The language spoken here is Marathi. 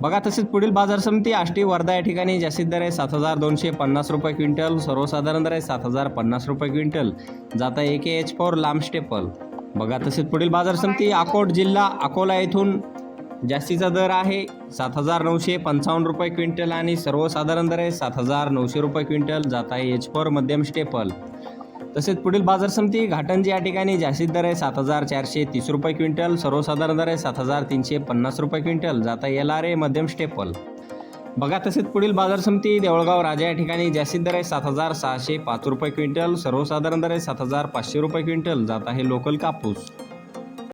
बघा तसेच पुढील बाजार समिती आष्टी वर्धा या ठिकाणी जास्तीत दर आहे सात हजार दोनशे पन्नास रुपये क्विंटल सर्वसाधारण दर आहे सात हजार पन्नास रुपये क्विंटल. जाता एक एच फॉर लांब स्टेपल. बघा तसेच पुढील बाजार समिती अकोट जिल्हा अकोला येथून जास्तीचा दर आहे सात हजार नऊशे पंचावन्न रुपये क्विंटल आणि सर्वसाधारण दर आहे सात हजार नऊशे रुपये क्विंटल. जात आहे एच फॉर मध्यम स्टेपल. तसेच पुढील बाजार समिती घाटंजी या ठिकाणी जास्तीत दर आहे सात हजार चारशे तीस रुपये क्विंटल सर्वसाधारण दर आहे सात हजार तीनशे पन्नास रुपये क्विंटल. जाता एल आर ए मध्यम स्टेपल. बघा तसेच पुढील बाजार समिती देवळगाव राजा या ठिकाणी जास्तीत दर आहे सात हजार सहाशे पाच रुपये क्विंटल सर्वसाधारण दर आहे सात हजार पाचशे रुपये क्विंटल. जात आहे लोकल कापूस.